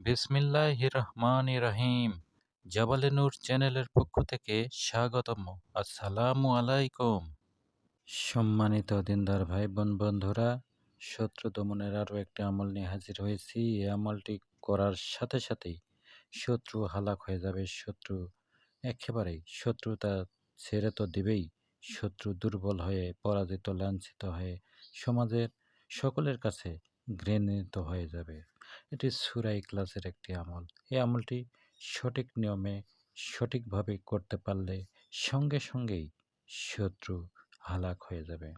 বিসমিল্লাহ রহমান রহিম জাবালে নূর চ্যানেলের পক্ষ থেকে স্বাগতম। আসসালামু আলাইকুম। সম্মানিত দিনদার ভাই বোন বন্ধুরা শত্রু দমনের আরও একটি আমল নিয়ে হাজির হয়েছি। এই আমলটি করার সাথে সাথেই শত্রু হালাক হয়ে যাবে, শত্রু একেবারেই, শত্রুতা ছেড়ে তো দিবেই, শত্রু দুর্বল হয়ে, পরাজিত, লাঞ্ছিত হয়ে সমাজের সকলের কাছে ঘৃণিত হয়ে যাবে। এটি সুরাই ক্লাসের একটি আমল। এই আমলটি সঠিক নিয়মে সঠিকভাবে করতে পারলে সঙ্গে সঙ্গেই শত্রু হালাক হয়ে যাবে।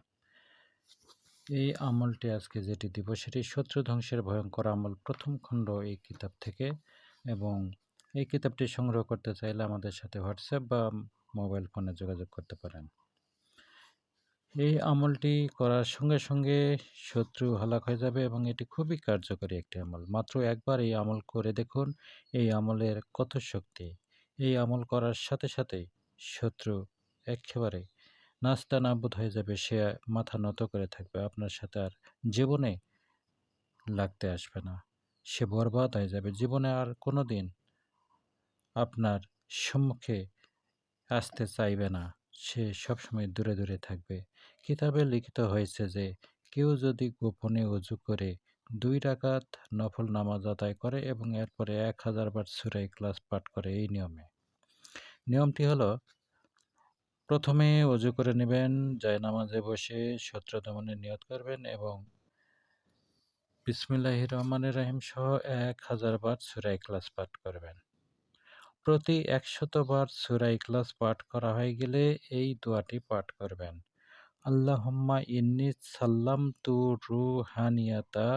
এই আমলটি আজকে যেটি দিব সেটি শত্রু ধ্বংসের ভয়ঙ্কর আমল প্রথম খণ্ড এই কিতাব থেকে এবং এই কিতাবটি সংগ্রহ করতে চাইলে আমাদের সাথে হোয়াটসঅ্যাপ বা মোবাইল ফোনে যোগাযোগ করতে পারেন। এই আমলটি করার সঙ্গে সঙ্গে শত্রু হালাক হয়ে যাবে এবং এটি খুবই কার্যকরী একটি আমল। মাত্র একবার এই আমল করে দেখুন, এই আমলের কত শক্তি। এই আমল করার সাথে সাথে শত্রু একেবারে নাস্তা নাবুদ হয়ে যাবে, সে মাথা নত করে থাকবে। আপনার সাথে আর জীবনে লাগতে আসবে না। সে বরবাদ হয়ে যাবে। জীবনে আর কোনো দিন আপনার সম্মুখে আসতে চাইবে না। সে সবসময় দূরে দূরে থাকবে। কিতাবে লিখিত হয়েছে যে, কেউ যদি গোপনে অজু করে দুই রাকাত নফল নামাজ আদায় করে এবং এরপরে এক হাজার বার সুরাই ক্লাস পাঠ করে এই নিয়মে। নিয়মটি হলো, প্রথমে অজু করে নেবেন, যায় নামাজে বসে শত্রু দমনে নিয়ত করবেন এবং বিসমিল্লাহ রহমানের রাহিম সহ এক হাজার বার সুরাই ক্লাস পাঠ করবেন। প্রতি একশতবার সূরা ইখলাস পাঠ করা হয়ে গেলে এই দোয়াটি পাঠ করবেন। আল্লাহুম্মা ইন্নি সাল্লামতু রুহানিয়াতা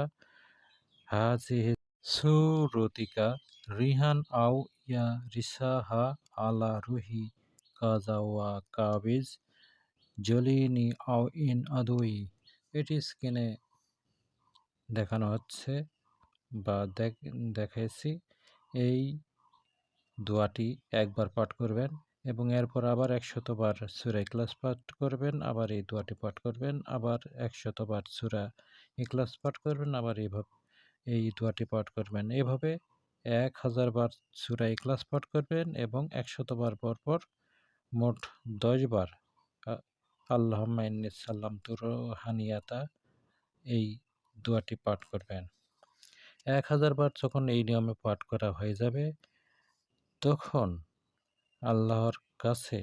হাজিহি সুরতিকা রিহান আও ইয়া রিসাহা আলা রুহি কাজা ওয়া কাবিজ জলিনি আও ইন আদুই। এটি স্ক্রিনে দেখানো হচ্ছে বা দেখাইছি। এই দোয়াটি একবার পাঠ করবেন এবং এরপর আবার একশতবার সুরা ইকলাস পাঠ করবেন, আবার এই দোয়াটি পাঠ করবেন, আবার একশতবার সুরা ইকলাস পাঠ করবেন, আবার এইভাবে এই দোয়াটি পাঠ করবেন। এভাবে এক হাজার বার সুরা ইকলাস পাঠ করবেন এবং একশতবার পর পর মোট দশবার আল্লাহ সাল্লাম তুর হানিয়াতা এই দোয়াটি পাঠ করবেন। এক হাজার বার যখন এই নিয়মে পাঠ করা হয়ে যাবে তখন আল্লাহর কাছে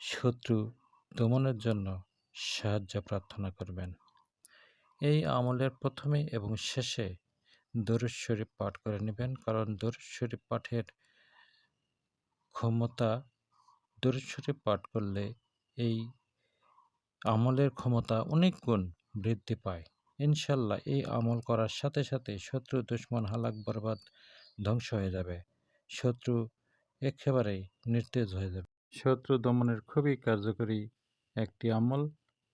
শত্রু দমনের জন্য সাহায্য প্রার্থনা করবেন। এই আমলের প্রথমে এবং শেষে দরুদ শরীফ পাঠ করে নেবেন, কারণ দরুদ শরীফ পাঠের ক্ষমতা, দরুদ শরীফ পাঠ করলে এই আমলের ক্ষমতা অনেক গুণ বৃদ্ধি পায়। ইনশাল্লাহ এই আমল করার সাথে সাথে শত্রু, দুশ্মন, হালাক, বরবাদ ধ্বংস হয়ে যাবে। শত্রু একেবারেই নির্তেজ হয়ে যাবে। শত্রু দমনের খুবই কার্যকরী একটি আমল।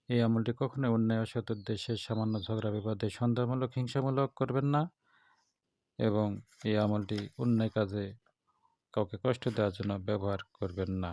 এই আমলটি কখনোই অন্যায় অসৎ দেশের সামান্য ঝগড়া, বিবাদে সন্দেহমূলক, হিংসামূলক করবেন না এবং এই আমলটি অন্যায় কাজে কাউকে কষ্ট দেওয়ার জন্য ব্যবহার করবেন না।